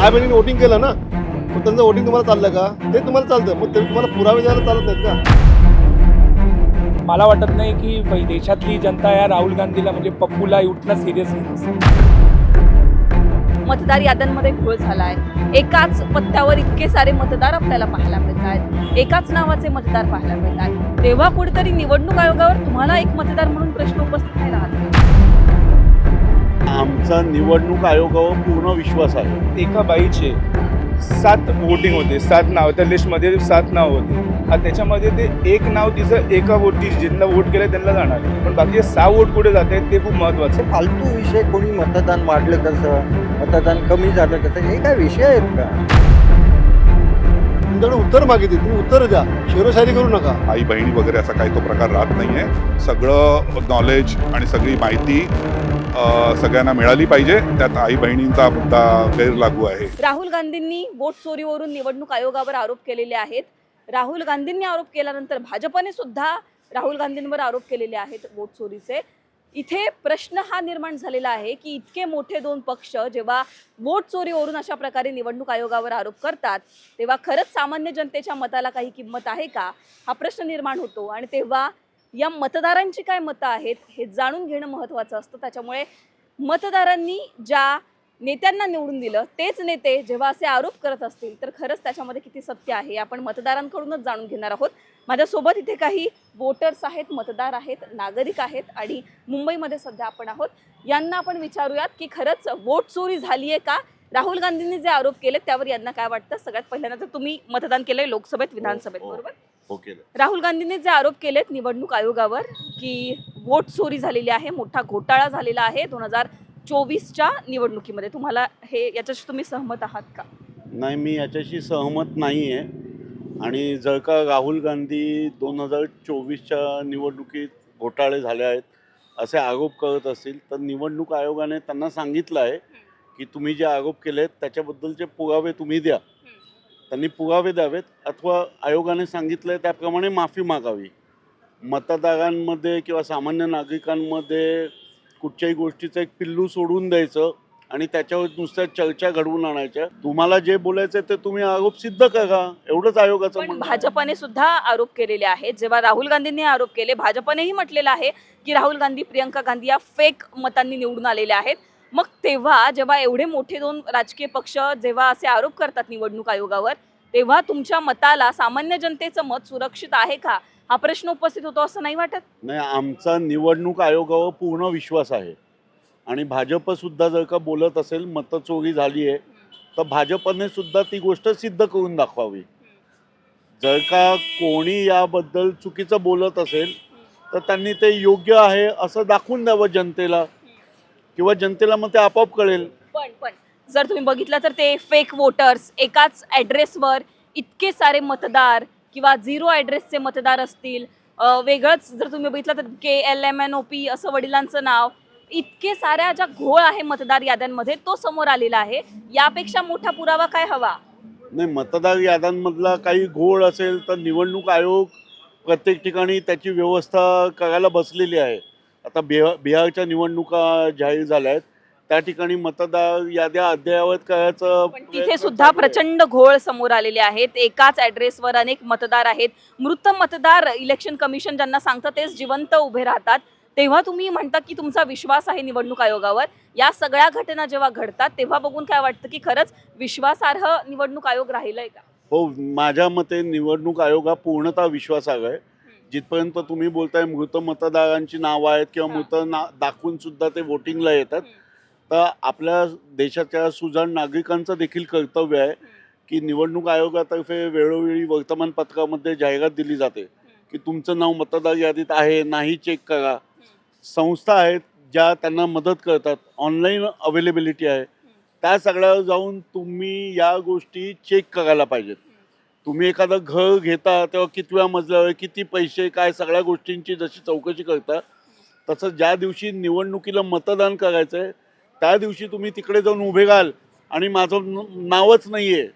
आई बहिणीने वोटिंग केलं ना मग त्यांचं वोटिंग तुम्हाला चाललं का? ते तुम्हाला चालतं मग ते तुम्हाला पुरावे द्यायला चालत नाहीत का? मला वाटत नाही की बै- देशातली जनता या राहुल गांधीला म्हणजे पप्पूला इतका सिरियस मतदार याद्यांमध्ये घोळ झालाय. एकाच पत्त्यावर इतके सारे मतदार आपल्याला पाहायला मिळत आहेत. एकाच नावाचे मतदार पाहायला मिळत आहेत. तेव्हा कुठेतरी निवडणूक आयोगावर तुम्हाला एक मतदार म्हणून प्रश्न उपस्थित नाही राहत. आमचा निवडणूक आयोगावर पूर्ण विश्वास आहे. एका बाईचे सात वोटिंग होते सात नाव त्या लिस्टमध्ये सात नाव होते. आणि त्याच्यामध्ये ते एक नाव तिचं एका वोटी ज्यांना वोट केलं त्यांना जाणार. पण बाकी सहा वोट कुठे जात आहेत ते खूप महत्त्वाचं आहे. फालतू विषय कोणी मतदान वाढलं कसं? मतदान कमी झालं कसं? हे काय विषय आहेत का? तुमच्याकडे उत्तर मागितली तुम्ही उत्तर द्या. शेरोशायरी करू नका. आई बहिणी वगैरे असा काही तो प्रकार राहत नाही आहे सगळं नॉलेज आणि सगळी माहिती सगळ्यांना मिळाली पाहिजे. त्यात आई बहिणींचा मुद्दा गैरलागू आहे. राहुल गांधींनी वोट चोरीवरून निवडणूक आयोगावर आरोप केलेले आहेत. राहुल गांधींनी आरोप केल्यानंतर भाजपने सुद्धा राहुल गांधींवर आरोप केलेले आहेत वोट चोरीचे. इथे प्रश्न हा निर्माण झालेला आहे की इतके मोठे दोन पक्ष जेव्हा वोट चोरीवरून अशा प्रकारे निवडणूक आयोगावर आरोप करतात तेव्हा खरंच सामान्य जनतेच्या मताला काही किंमत आहे का? हा प्रश्न निर्माण होतो आणि तेव्हा या मतदारांची काय मतं आहेत हे जाणून घेणं महत्त्वाचं असतं. त्याच्यामुळे मतदारांनी ज्या नेत्यांना निवडून दिलं तेच नेते जेव्हा असे आरोप करत असतील तर खरंच त्याच्यामध्ये किती सत्य आहे हे आपण मतदारांकडूनच जाणून घेणार आहोत. माझ्यासोबत इथे काही वोटर्स आहेत मतदार आहेत नागरिक आहेत आणि मुंबईमध्ये सध्या आपण आहोत. यांना आपण विचारूयात की खरंच वोट चोरी झाली आहे का? राहुल गांधींनी जे आरोप केले त्यावर यांना काय वाटतं? सगळ्यात पहिल्यांदा तर तुम्ही मतदान केलंय लोकसभेत विधानसभेत हो. ओके. राहुल गांधींनी जे आरोप केलेत निवडणूक आयोगावर की वोट चोरी झालेली आहे मोठा घोटाळा झालेला आहे दोन हजार चोवीसच्या निवडणुकीमध्ये. तुम्हाला हे याच्याशी तुम्ही सहमत आहात का? नाही मी याच्याशी सहमत नाही आहे आणि जर का राहुल गांधी दोन हजार चोवीसच्या निवडणुकीत घोटाळे झाले आहेत असे आरोप करत असतील तर निवडणूक आयोगाने त्यांना सांगितलं आहे की तुम्ही जे आरोप केले आहेत त्याच्याबद्दलचे पुरावे तुम्ही द्या. त्यांनी पुरावे द्यावेत अथवा आयोगाने सांगितलं त्याप्रमाणे माफी मागावी. मतदारांमध्ये किंवा सामान्य नागरिकांमध्ये कुठच्याही गोष्टीचं एक पिल्लू सोडून द्यायचं आणि त्याच्यावर नुसत्या चर्चा घडवून आणायच्या. तुम्हाला जे बोलायचं ते तुम्ही आरोप सिद्ध करा. एवढंच आयोगाचं. भाजपने सुद्धा आरोप केलेले आहेत. जेव्हा राहुल गांधींनी आरोप केले भाजपनेही म्हटलेलं आहे की राहुल गांधी प्रियंका गांधी या फेक मतांनी निवडून आलेल्या आहेत. मग तेव्हा जेव्हा एवढे मोठे दोन राजकीय पक्ष जेव्हा असे आरोप करतात निवडणूक आयोगावर तेव्हा तुमच्या मताला सामान्य जनतेचं मत सुरक्षित आहे का? हा प्रश्न उपस्थित होतो असं नाही वाटत? नाही आमचा निवडणूक आयोगावर पूर्ण विश्वास आहे. आणि भाजप सुद्धा जर का बोलत असेल मतचोरी झाली आहे तर भाजपने सुद्धा ती गोष्ट सिद्ध करून दाखवावी. जर का कोणी याबद्दल चुकीचं बोलत असेल तर त्यांनी ते योग्य आहे असं दाखवून द्यावं जनतेला. किंवा जनतेला मग ते आपोआप कळेल. पण पण. जर तुम्ही बघितलं तर ते फेक वोटर्स एकाच ॲड्रेसवर इतके सारे मतदार किंवा झिरो ॲड्रेसचे मतदार असतील. वेगळंच जर तुम्ही बघितलं तर K L M N O P असं वडिलांचं नाव इतके साऱ्या ज्या घोळ आहे मतदार याद्यांमध्ये तो समोर आलेला आहे. यापेक्षा मोठा पुरावा काय हवा? नाही मतदार याद्यांमधला काही घोळ असेल तर निवडणूक आयोग प्रत्येक ठिकाणी त्याची व्यवस्था करायला बसलेली आहे. आता बिहार बिहारच्या निवडणुका जाहीर झाल्या आहेत त्या ठिकाणी मतदार याद्या अद्ययावत करायचं पण तिथे प्रयत्न सुद्धा चालू आहे. प्रचंड घोळ समोर आलेले आहेत. एकाच ॲड्रेसवर अनेक मतदार आहेत. मृत मतदार इलेक्शन कमिशन ज्यांना सांगतं तेच जिवंत उभे राहतात. तेव्हा तुम्ही म्हणता की तुमचा विश्वास आहे निवडणूक आयोगावर. या सगळ्या घटना जेव्हा घडतात तेव्हा बघून काय वाटतं की खरंच विश्वासार्ह निवडणूक आयोग राहिलंय का? हो माझ्या मते निवडणूक आयोग हा पूर्णतः विश्वासार्ह आहे. जिथपर्यंत तुम्ही बोलताय मृत मतदारांची नावं आहेत किंवा. मृत ना दाखवून सुद्धा ते वोटिंगला येतात. तर आपल्या देशाच्या सुजाण नागरिकांचं देखील कर्तव्य आहे की निवडणूक आयोगातर्फे वेळोवेळी वर्तमानपत्रामध्ये जाहिरात दिली जाते की तुमचं नाव मतदार यादीत आहे नाही चेक करा. संस्था आहेत ज्या त्यांना मदत करतात ऑनलाईन अवेलेबिलिटी आहे. त्या सगळ्यावर जाऊन तुम्ही या गोष्टी चेक करायला पाहिजेत. तुम्ही एखादं घर घेता तेव्हा कितव्या मजल्यावर किती पैसे काय सगळ्या गोष्टींची जशी चौकशी करता तसं ज्या दिवशी निवडणुकीला मतदान करायचं आहे त्या दिवशी तुम्ही तिकडे जाऊन उभे घाल आणि माझं नावच नाही आहे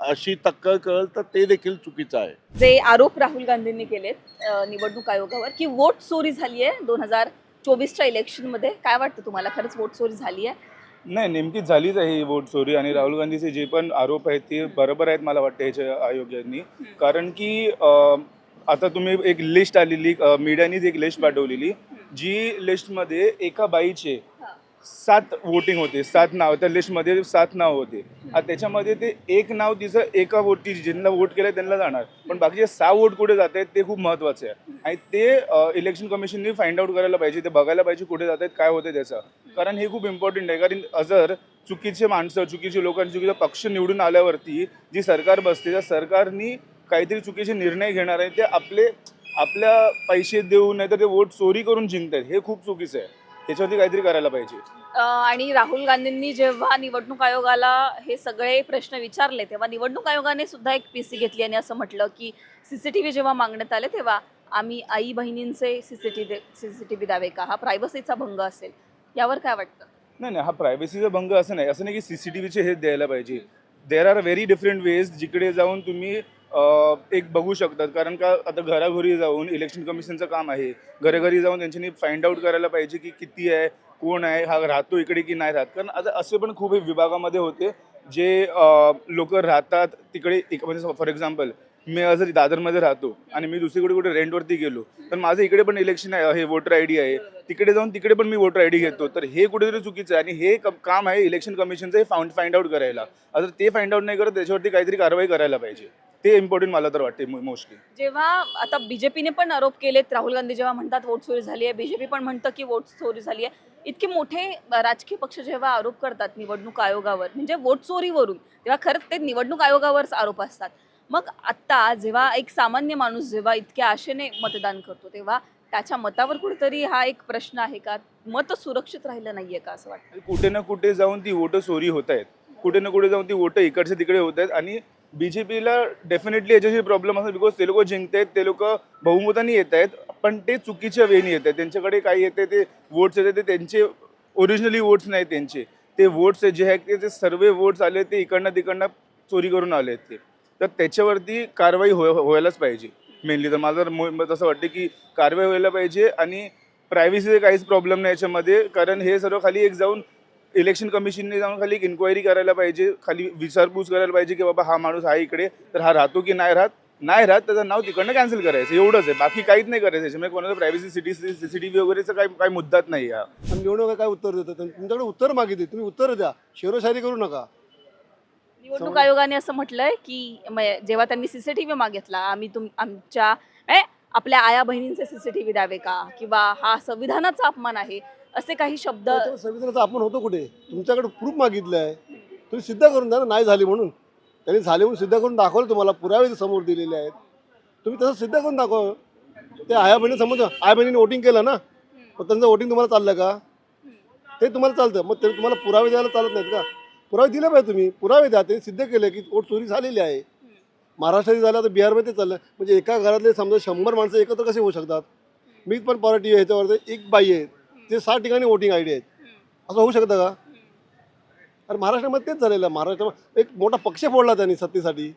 अशी तक्कर कळल तर ते देखील चुकीचं आहे. जे आरोप राहुल गांधींनी केलेत अ, निवडणूक आयोगावर की वोट चोरी झाली आहे दोन हजार चोवीसच्या इलेक्शनमध्ये काय वाटतं तुम्हाला? खरंच वोट चोरी झाली आहे नाही नेमकीच झालीच आहे ही वोट चोरी आणि राहुल गांधीचे जे पण आरोप आहेत ते बरोबर आहेत मला वाटतं याच्या आयोगांनी. कारण की अं, आता तुम्ही एक लिस्ट आलेली मीडियानीच एक लिस्ट पाठवलेली जी लिस्टमध्ये एका बाईचे सात वोटिंग होते सात नाव त्या लिस्टमध्ये सात नाव होते. आता त्याच्यामध्ये ते एक नाव तिचं एका वोटी ज्यांना वोट केलं त्यांना जाणार. पण बाकीचे सहा वोट कुठे जात आहेत ते खूप महत्त्वाचे आहे. आणि ते इलेक्शन कमिशनने फाइंड आउट करायला पाहिजे ते बघायला पाहिजे कुठे जात आहेत काय होते त्याचं. कारण हे खूप इम्पॉर्टंट आहे. कारण जर चुकीचे माणसं चुकीचे लोकांनी चुकीचा पक्ष निवडून आल्यावरती जी सरकार बसते त्या सरकारनी काहीतरी चुकीचे निर्णय घेणार आहे ते आपले आपल्या पैसे देऊन नाही तर ते वोट चोरी करून जिंकतात हे खूप चुकीचं आहे. त्याच्यावरती काहीतरी करायला पाहिजे. अ, आणि राहुल गांधींनी जेव्हा निवडणूक आयोगाला हे सगळे प्रश्न विचारले तेव्हा निवडणूक आयोगाने सुद्धा एक पीसी घेतली आणि असं म्हटलं की सीसीटीव्ही जेव्हा मागण्यात आले तेव्हा आम्ही आई बहिणींचे सीसीटीव्ही सीसीटीव्ही द्यावे का? हा प्रायव्हसीचा भंग असेल. यावर काय वाटतं? नाही नाही हा प्रायव्हसीचा भंग असं नाही. असं नाही की सी सी टी व्हीचे हे द्यायला पाहिजे. There are very different ways जिकडे जाऊन तुम्ही एक बघू शकतात. कारण का आता घराघरी जाऊन इलेक्शन कमिशनचं काम आहे. घराघरी जाऊन त्यांच्यानी फाइंड आउट करायला पाहिजे की किती आहे कोण आहे हा राहतो इकडे की नाही राहत. कारण आता असे पण खूप विभागामध्ये होते जे लोक राहतात तिकडे एक म्हणजे फॉर एक्झाम्पल मी जर दादरमध्ये राहतो आणि मी दुसरीकडे कुठे रेंटवरती गेलो तर माझं इकडे पण इलेक्शन आहे हे वोटर आय डी आहे. तिकडे जाऊन तिकडे पण मी वोटर आय डी घेतो. तर हे कुठेतरी चुकीचं आहे आणि हे काम आहे इलेक्शन कमिशनचं हे फाउंड फाइंड आउट करायला. आता ते फाइंड आउट नाही करत त्याच्यावरती काहीतरी कारवाई करायला पाहिजे. ते इम्पॉर्टंट मला तर वाटते मोस्टली जेव्हा आता बीजेपीने पण आरोप केलेत राहुल गांधी जेव्हा म्हणतात वोट चोरी झाली आहे बीजेपी पण म्हणतं की वोट चोरी झाली आहे. इतके मोठे राजकीय पक्ष जेव्हा आरोप करतात निवडणूक आयोगावर म्हणजे वोट चोरीवरून तेव्हा खरंच ते निवडणूक आयोगावरच आरोप असतात. मग आत्ता जेव्हा एक सामान्य माणूस जेव्हा इतक्या आशेने मतदान करतो तेव्हा त्याच्या मतावर कुठेतरी हा एक प्रश्न आहे का? मत सुरक्षित राहिलं नाहीये का असं वाटतं? कुठे ना कुठे जाऊन ती वोटं चोरी होत आहेत. कुठे ना कुठे जाऊन ती वोटं इकडचे तिकडे होत आहेत आणि बीजेपीला डेफिनेटली याच्याशी प्रॉब्लेम असतात बिकॉज ते लोक जिंकत आहेत ते लोक बहुमताने येत आहेत पण ते चुकीच्या वेनी येत आहेत त्यांच्याकडे काही येते ते वोट्स येते ते त्यांचे ओरिजिनली वोट्स नाही त्यांचे. ते वोट्स जे आहेत ते- सर्व वोट्स आले ते इकडनं तिकडनं चोरी करून आले आहेत ते. तर त्याच्यावरती कारवाई हो, हो- व्हायलाच पाहिजे मेनली तर मला तर मो- तसं वाटतं की कारवाई व्हायला पाहिजे आणि प्रायव्हसीचे काहीच प्रॉब्लेम नाही याच्यामध्ये कारण हे सर्व खाली एक जाऊन इलेक्शन कमिशनने जाऊन खाली एक इन्क्वायरी करायला पाहिजे खाली विचारपूस करायला पाहिजे की बाबा हा माणूस आहे इकडे तर हा राहतो की नाही राहत? नाही राहत त्याचं नाव तिकडनं कॅन्सल करायचं एवढंच आहे. बाकी काहीच नाही करायचं. याच्यामध्ये कोणाचं प्रायव्हसी सिटी सीसीटीव्ही वगैरेचं काही काही मुद्दाच नाही हा. निवडणूक काय उत्तर देतं त्यां- तुमच्याकडे उत्तर मागितले तुम्ही उत्तर द्या. शेरोशायरी करू नका. निवडणूक आयोगाने असं म्हटलंय की जेव्हा त्यांनी सीसीटीव्ही मागितला आम्ही तुम आमच्या आपल्या आया बहिणींचे सीसीटीव्ही द्यावे का? किंवा हा संविधानाचा अपमान आहे. असे काही शब्द हो, त्याच्यावर संविधानाचा आपण होतो कुठे? तुमच्याकडे प्रूफ मागितलं आहे तुम्ही सिद्ध करून द्या ना नाही झाली म्हणून. त्यांनी झाले म्हणून सिद्ध करून दाखवलं तुम्हाला पुरावे समोर दिलेले आहेत. तुम्ही तसं सिद्ध करून दाखवा. ते आया बहिणी समज आया बहिणीने वोटिंग केलं ना मग त्यांचं वोटिंग तुम्हाला चाललं का? ते तुम्हाला चालतं. मग ते तुम्हाला पुरावे द्यायला चालत नाहीत का? पुरावे दिले पाहिजे तुम्ही. पुरावे द्या. ते सिद्ध केले की वोट चोरी झालेली आहे. महाराष्ट्रात झालं तर बिहारमध्ये चाललं. म्हणजे एका घरातले समजा शंभर माणसं एकत्र कसे होऊ शकतात? मी पण परवा आहे व्ही ह्याच्यावर एक बाई आहे. ते सहा ठिकाणी वोटिंग आय डी आहेत असं होऊ शकतं का? अरे महाराष्ट्रामध्ये तेच झालेलं आहे. महाराष्ट्रामध्ये एक मोठा पक्ष फोडला त्यांनी सत्तेसाठी.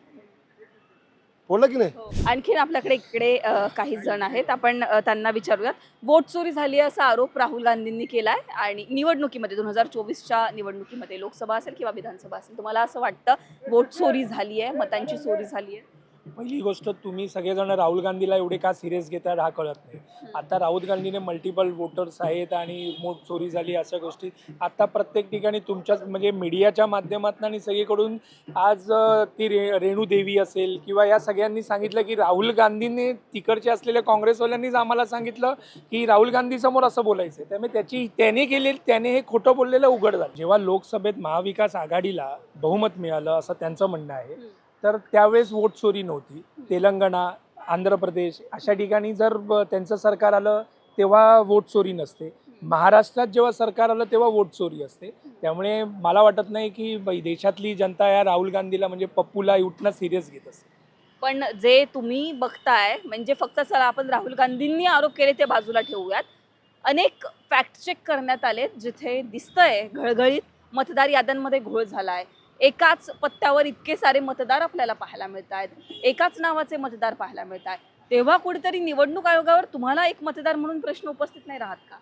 फोडला की नाही? आणखीन आपल्याकडे इकडे काही जण आहेत. आपण त्यांना विचारूयात. वोट चोरी झाली असा आरोप राहुल गांधींनी केलाय. आणि निवडणुकीमध्ये दोन हजार चोवीसच्या निवडणुकीमध्ये लोकसभा असेल किंवा विधानसभा असेल तुम्हाला असं वाटतं वोट चोरी झाली आहे मतांची चोरी झाली आहे पहिली गोष्ट तुम्ही सगळेजण राहुल गांधीला एवढे का सिरियस घेतात हा कळत नाही. आता राहुल गांधीने मल्टिपल वोटर्स आहेत आणि मोठ चोरी झाली अशा गोष्टी. आता प्रत्येक ठिकाणी तुमच्याच म्हणजे मीडियाच्या माध्यमातून आणि सगळीकडून आज ती रे रेणू देवी असेल किंवा या सगळ्यांनी सांगितलं की राहुल गांधीने तिकडचे असलेल्या काँग्रेसवाल्यांनीच आम्हाला सांगितलं की राहुल गांधीसमोर असं बोलायचं त्यामुळे त्याची त्याने केले त्याने हे खोटं बोललेलं उघड झालं. जेव्हा लोकसभेत महाविकास आघाडीला बहुमत मिळालं असं त्यांचं म्हणणं आहे. तर त्यावेळेस वोट चोरी नव्हती. तेलंगणा आंध्र प्रदेश अशा ठिकाणी जर त्यांचं सरकार आलं तेव्हा वोट चोरी नसते. महाराष्ट्रात जेव्हा सरकार आलं तेव्हा वोट चोरी असते. त्यामुळे मला वाटत नाही की ब- देशातली जनता या राहुल गांधीला म्हणजे पप्पूला उठणं सिरियस घेत असते पण जे तुम्ही बघताय म्हणजे फक्त चला आपण राहुल गांधींनी आरोप केले ते बाजूला ठेवूयात. अनेक फॅक्ट चेक करण्यात आले जिथे दिसतंय घळघळीत मतदार याद्यांमध्ये घोळ झाला आहे एकाच पत्त्यावर इतके सारे मतदार आपल्याला पाहायला मिळत आहेत एकाच नावाचे मतदार पाहायला मिळत आहेत तेव्हा कुठेतरी निवडणूक आयोगावर तुम्हाला एक मतदार म्हणून प्रश्न उपस्थित नाही राहत का?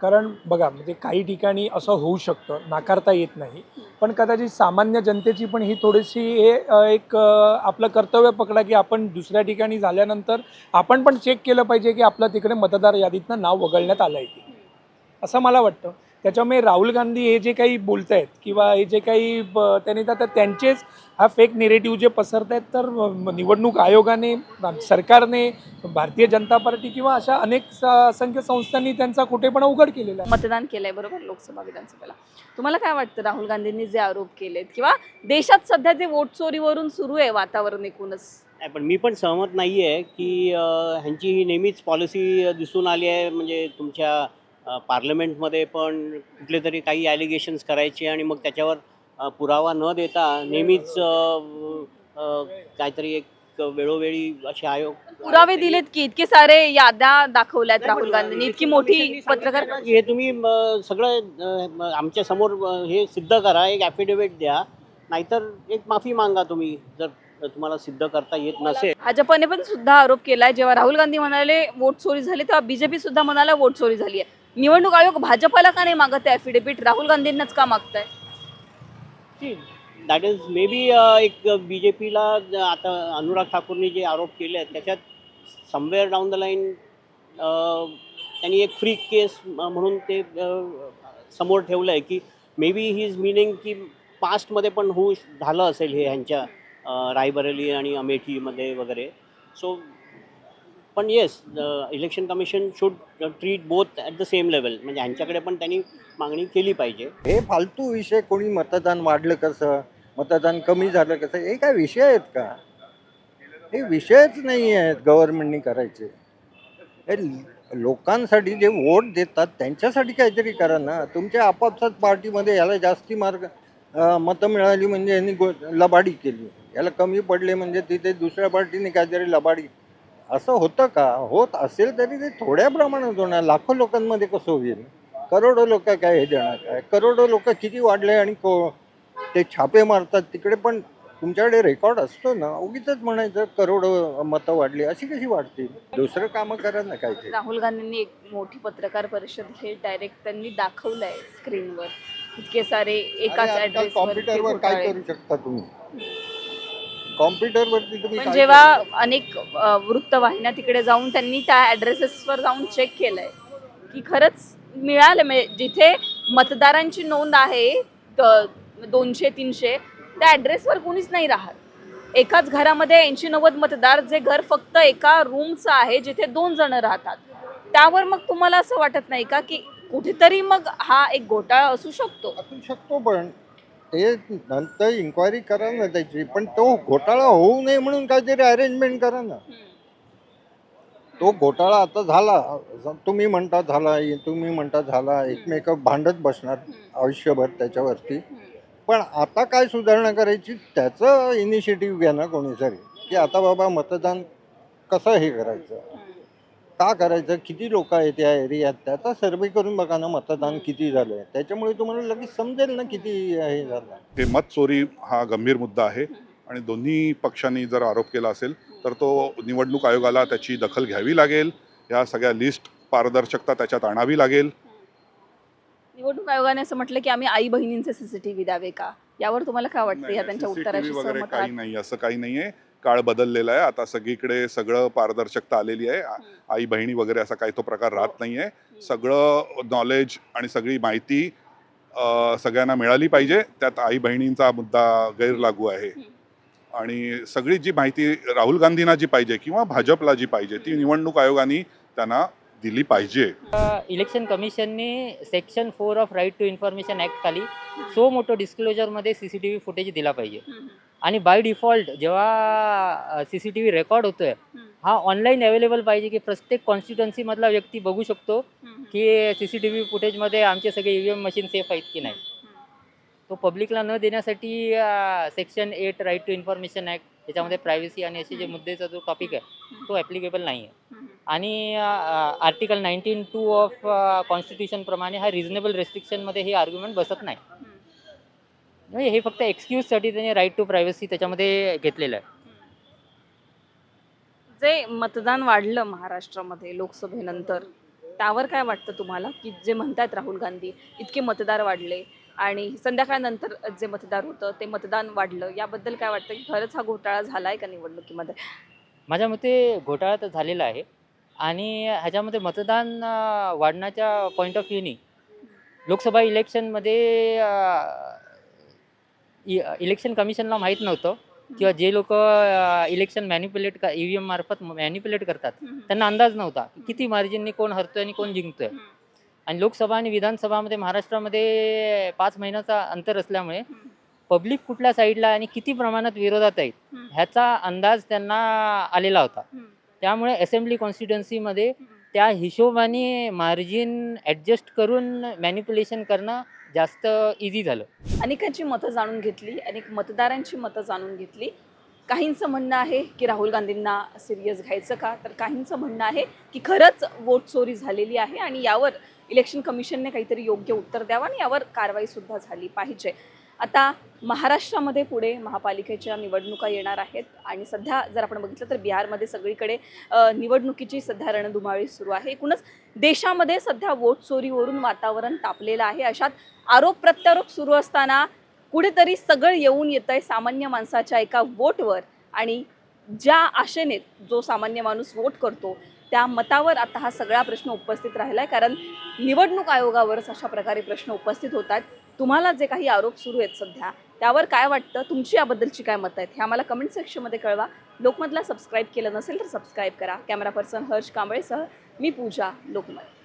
कारण बघा म्हणजे काही ठिकाणी असं होऊ शकतं नाकारता येत नाही. पण कदाचित सामान्य जनतेची पण ही थोडीशी हे एक आपलं कर्तव्य पकडा की आपण दुसऱ्या ठिकाणी झाल्यानंतर आपण पण चेक केलं पाहिजे की आपलं तिकडे मतदार यादीतनं नाव वगळण्यात आलं आहे की. असं मला वाटतं. त्याच्यामुळे राहुल गांधी हे जे काही बोलत आहेत किंवा हे जे काही ब- त्यांनी तर त्यांचेच हा फेक निरेटिव्ह जे पसरत आहेत तर निवडणूक आयोगाने सरकारने भारतीय जनता पार्टी किंवा अशा अनेक असंख्य संस्थांनी त्यांचा कुठेपणा उघड केलेला आहे. मतदान केलंय बरोबर लोकसभा विधानसभेला. तुम्हाला काय वाटतं राहुल गांधींनी जे आरोप केलेत? किंवा देशात सध्या जे वोट चोरीवरून सुरू आहे वातावरण एकूणच? नाही पण मी पण सहमत नाही आहे की ह्यांची ही नेहमीच पॉलिसी दिसून आली आहे. म्हणजे तुमच्या पार्लमेंटमध्ये पण कुठले तरी काही ॲलिगेशन्स करायचे आणि मग त्याच्यावर पुरावा न देता नेहमीच काहीतरी एक वेळोवेळी असे आयोग पुरावे दिलेत की इतके सारे याद्या दाखवल्यात राहुल गांधींनी? इतकी मोठी सांगितलं पत्रकार हे तुम्ही सगळं आमच्यासमोर हे सिद्ध करा एक ॲफिडेविट द्या. नाहीतर एक माफी मागा तुम्ही जर तुम्हाला सिद्ध करता येत नसेल. भाजपने पण सुद्धा आरोप केलाय. जेव्हा राहुल गांधी म्हणाले वोट चोरी झाली तेव्हा बीजेपी सुद्धा म्हणाला वोट चोरी झाली आहे निवडणूक आयोग भाजपला का नाही मागत आहे ॲफिडेव्हिट राहुल गांधींनाच का मागताय? दॅट इज मे बी एक बी जे पीला आता अनुराग ठाकूरने जे आरोप केले आहेत त्याच्यात समवेअर डाऊन द लाईन त्यांनी एक फ्री केस म्हणून ते समोर ठेवलं आहे की may be he is meaning की पास्टमध्ये पण होऊ झालं असेल हे ह्यांच्या रायबरेली आणि अमेठीमध्ये वगैरे. सो पण yes election commission should treat both at the same level म्हणजे ह्यांच्याकडे पण त्यांनी मागणी केली पाहिजे. हे फालतू विषय कोणी मतदान वाढलं कसं? मतदान कमी झालं कसं? हे काय विषय आहेत का? हे विषयच नाही आहेत गव्हर्नमेंटनी करायचे. हे लोकांसाठी जे वोट देतात त्यांच्यासाठी काहीतरी करा ना. तुमच्या आपापसात पार्टीमध्ये याला जास्ती मार्ग मतं मिळाली म्हणजे यांनी गो लबाडी केली. याला कमी पडले म्हणजे तिथे दुसऱ्या पार्टीने काहीतरी लबाडी असं होतं का? होत असेल तरी ते थोड्या प्रमाणात होणार. लाखो लोकांमध्ये कसं होईल? करोडो लोक काय हे देणार? काय? करोडो लोक किती वाढले आणि को ते छापे मारतात तिकडे? पण तुमच्याकडे रेकॉर्ड असतो ना? उगीच म्हणायचं करोडो मतं वाढली अशी कशी वाढतील? दुसरं कामं करा ना काय राहुल गांधींनी एक मोठी पत्रकार परिषद हे डायरेक्ट त्यांनी दाखवलंय स्क्रीनवर इतके सारे एकाच कॉम्प्युटरवर काय करू शकता तुम्ही? कॉम्प्युटरवरती तुम्ही पण काय जेव्हा शकता? अनेक अ, वृत्तवाहिन्या तिकडे जाऊन त्यांनी त्या ऍड्रेसेसवर जाऊन चेक केलंय. की खरंच मिळालं म्हणजे जिथे मतदारांची नोंद आहे त- दोनशे तीनशे त्या ऍड्रेसवर कुणीच नाही राहत. एकाच घरामध्ये ऐंशी नव्वद मतदार जे घर फक्त एका रूमचं आहे जिथे दोन जण राहतात. त्यावर मग तुम्हाला असं वाटत नाही का की कुठेतरी मग हा एक घोटाळा असू शकतो? असू शकतो पण ते नंतर इन्क्वायरी करा ना त्याची पण तो घोटाळा होऊ नये म्हणून काहीतरी अरेंजमेंट करा ना. तो घोटाळा आता झाला. तुम्ही म्हणता झाला तुम्ही म्हणता झाला एकमेक भांडत बसणार आयुष्यभर त्याच्यावरती. पण आता काय सुधारणा करायची त्याचं इनिशिएटिव्ह घ्या ना कोणीतरी. की आता बाबा मतदान कसं हे करायचं? का करायचं? किती लोक आहेत या एरियात? त्याचा सर्वे करून बघा ना मतदान किती झालंय. त्याच्यामुळे तुम्हाला लगेच समजेल ना किती हे झालं. हे मत चोरी हा गंभीर मुद्दा आहे आणि दोन्ही पक्षांनी जर आरोप केला असेल तर तो निवडणूक आयोगाला त्याची दखल घ्यावी लागेल. या सगळ्या लिस्ट पारदर्शकता त्याच्यात आणावी लागेल. निवडणूक आयोगाने असं म्हटलं की आम्ही आई बहिणींचे सीसीटीव्ही द्यावे का? यावर तुम्हाला काय वाटतं? या त्यांच्या उत्तराशी काही? नाही असं काही नाही आहे काळ बदललेला आहे. आता सगळीकडे सगळं पारदर्शकता आलेली आहे. आई बहिणी वगैरे असा काही तो प्रकार राहत नाही आहे सगळं नॉलेज आणि सगळी माहिती सगळ्यांना मिळाली पाहिजे. त्यात आई बहिणींचा मुद्दा गैरलागू आहे. आणि सगळी जी माहिती राहुल गांधींना जी पाहिजे किंवा भाजपला जी पाहिजे ती निवडणूक आयोगाने त्यांना दिली पाहिजे. Election कमिशनने section four of right to information act खाली सो मोठं डिस्क्लोजरमध्ये C C T V footage दिला पाहिजे. आणि बाय डिफॉल्ट जेव्हा C C T V record होतोय. हा ऑनलाईन अवेलेबल पाहिजे की प्रत्येक कॉन्स्टिट्युन्सीमधला व्यक्ती बघू शकतो. की सी सी टी व्ही फुटेजमध्ये आमचे सगळे E V M machine safe आहेत की नाही. तो पब्लिकला न देण्यासाठी section eight right to information act त्याच्यामध्ये प्रायव्हसी आणि असे जे मुद्द्याचा जो टॉपिक आहे तो ॲप्लिकेबल नाही आहे. आणि आर्टिकल नाईन्टीन टू ऑफ कॉन्स्टिट्यूशनप्रमाणे हा रिझनेबल रेस्ट्रिक्शनमध्ये हे आर्ग्युमेंट बसत नाही. म्हणजे हे फक्त एक्सक्यूजसाठी त्यांनी राईट टू प्रायव्हसी त्याच्यामध्ये घेतलेलं आहे. जे मतदान वाढलं महाराष्ट्रामध्ये लोकसभेनंतर त्यावर काय वाटतं तुम्हाला? की जे म्हणतात राहुल गांधी इतके मतदार वाढले आणि संध्याकाळनंतर जे मतदार होतं ते मतदान वाढलं याबद्दल काय वाटतं? की खरंच हा घोटाळा झाला आहे का निवडणुकीमध्ये? माझ्या मते घोटाळा तर झालेला आहे आणि ह्याच्यामध्ये मतदान वाढण्याच्या पॉईंट ऑफ व्ह्यूनी लोकसभा इलेक्शनमध्ये इ- इलेक्शन कमिशनला माहीत नव्हतं. किंवा जे लोक इलेक्शन मॅन्युप्युलेट का ई व्ही एम मार्फत मॅन्युप्युलेट करतात त्यांना अंदाज नव्हता किती मार्जिनने कोण हरतोय आणि कोण जिंकतोय. आणि लोकसभा आणि विधानसभामध्ये महाराष्ट्रामध्ये पाच महिन्याचा अंतर असल्यामुळे पब्लिक कुठल्या साईडला आणि किती प्रमाणात विरोधात आहेत. ह्याचा अंदाज त्यांना आलेला होता. त्यामुळे असेंब्ली कॉन्स्टिट्युन्सीमध्ये त्या हिशोबाने मार्जिन ॲडजस्ट करून मॅनिप्युलेशन करणं जास्त इझी झालं. अनेकांची मतं जाणून घेतली अनेक मतदारांची मतं जाणून घेतली. काहींचं म्हणणं आहे की राहुल गांधींना सिरियस घ्यायचं का? तर काहींचं म्हणणं आहे की खरंच वोट चोरी झालेली आहे आणि यावर इलेक्शन कमिशनने काहीतरी योग्य उत्तर द्यावं आणि यावर कारवाईसुद्धा झाली पाहिजे. आता महाराष्ट्रामध्ये पुढे महापालिकेच्या निवडणुका येणार आहेत. आणि सध्या जर आपण बघितलं तर बिहारमध्ये सगळीकडे निवडणुकीची सध्या रणधुमाळी सुरू आहे. एकूणच देशामध्ये सध्या वोट चोरीवरून वातावरण तापलेलं आहे. अशात आरोप प्रत्यारोप सुरू असताना कुठेतरी सगळं येऊन येतंय सामान्य माणसाच्या एका वोटवर. आणि ज्या आशेने जो सामान्य माणूस वोट करतो त्या मतावर आता हा सगळा प्रश्न उपस्थित राहिला आहे कारण निवडणूक आयोगावरच अशा प्रकारे प्रश्न उपस्थित होतात तुम्हाला जे काही आरोप सुरू आहेत सध्या त्यावर काय वाटतं? तुमची याबद्दलची काय मतं आहेत? हे आम्हाला कमेंट सेक्शनमध्ये कळवा. लोकमतला सबस्क्राईब केलं नसेल तर सबस्क्राईब करा. कॅमेरा पर्सन हर्ष कांबळेसह मी पूजा लोकमत.